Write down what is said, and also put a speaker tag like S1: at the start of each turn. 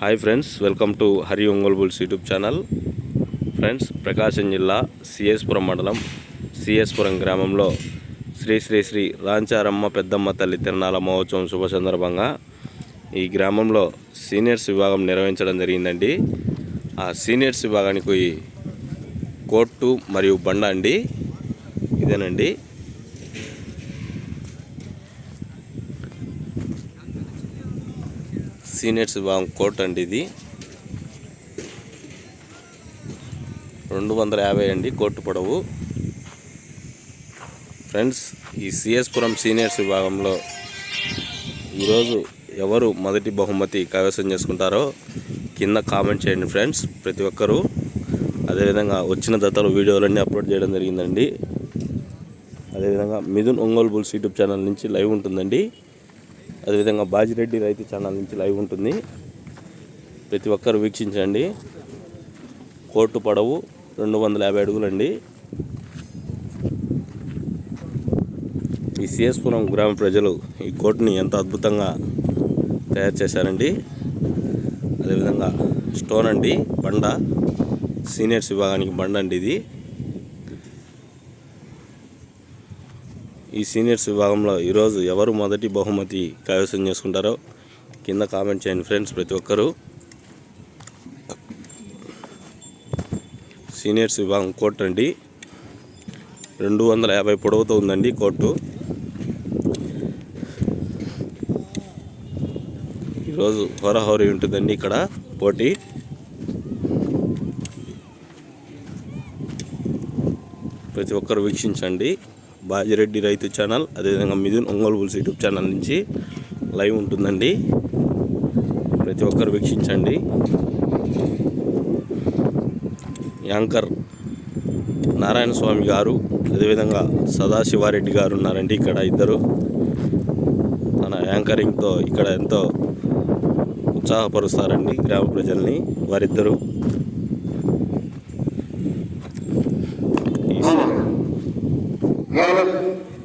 S1: Hi friends welcome to Hari Ongole Bulls YouTube channel friends Prakasam జిల్లా సిఎస్పురం మండలం సిఎస్పురం గ్రామంలో శ్రీ శ్రీ శ్రీ రాంచారమ్మ పెద్దమ్మ తల్లి తిరణాల మహోత్సవం శుభ సందర్భంగా ఈ గ్రామంలో సీనియర్స్ విభాగం నిర్వహించడం జరిగిందండి. ఆ సీనియర్స్ విభాగానికి కోర్టు మరియు బండ అండి. ఇదేనండి. సీనియర్స్ విభాగం కోర్ట్ అండి ఇది. రెండు వందల యాభై అండి కోర్టు పొడవు. ఫ్రెండ్స్ ఈ సిఎస్పురం సీనియర్స్ విభాగంలో ఈరోజు ఎవరు మొదటి బహుమతి కైవసం చేసుకుంటారో కింద కామెంట్ చేయండి ఫ్రెండ్స్ ప్రతి ఒక్కరూ. అదేవిధంగా వచ్చిన దత్తలు వీడియోలన్నీ అప్లోడ్ చేయడం జరిగిందండి. అదేవిధంగా Mithun Ongole Bulls YouTube channel నుంచి లైవ్ ఉంటుందండి. అదేవిధంగా బాజిరెడ్డి రైతు ఛానల్ నుంచి లైవ్ ఉంటుంది. ప్రతి ఒక్కరు వీక్షించండి. కోర్టు పొడవు రెండు వందల యాభై అడుగులండి. ఈ సిఎస్పురం గ్రామ ప్రజలు ఈ కోర్టుని ఎంత అద్భుతంగా తయారు చేశారండి. అదేవిధంగా స్టోన్ అండి బండ సీనియర్స్ విభాగానికి బండ అండి ఇది. ఈ సీనియర్స్ విభాగంలో ఈరోజు ఎవరు మొదటి బహుమతి కైవసం చేసుకుంటారో కింద కామెంట్ చేయండి ఫ్రెండ్స్ ప్రతి ఒక్కరూ. సీనియర్స్ విభాగం కోర్టు అండి. రెండు వందల యాభై పొడవుతో ఉందండి కోర్టు. ఈరోజు హోరాహోరీ ఉంటుందండి ఇక్కడ పోటీ. ప్రతి ఒక్కరు వీక్షించండి. బాజిరెడ్డి రైతు ఛానల్ అదేవిధంగా Mithun Ongole Bulls YouTube channel నుంచి లైవ్ ఉంటుందండి. ప్రతి ఒక్కరు వీక్షించండి. యాంకర్ నారాయణ స్వామి గారు అదేవిధంగా సదాశివారెడ్డి గారు ఉన్నారండి ఇక్కడ ఇద్దరు. తన యాంకరింగ్తో ఇక్కడ ఎంతో ఉత్సాహపరుస్తారండి గ్రామ ప్రజల్ని వారిద్దరూ.
S2: Morgen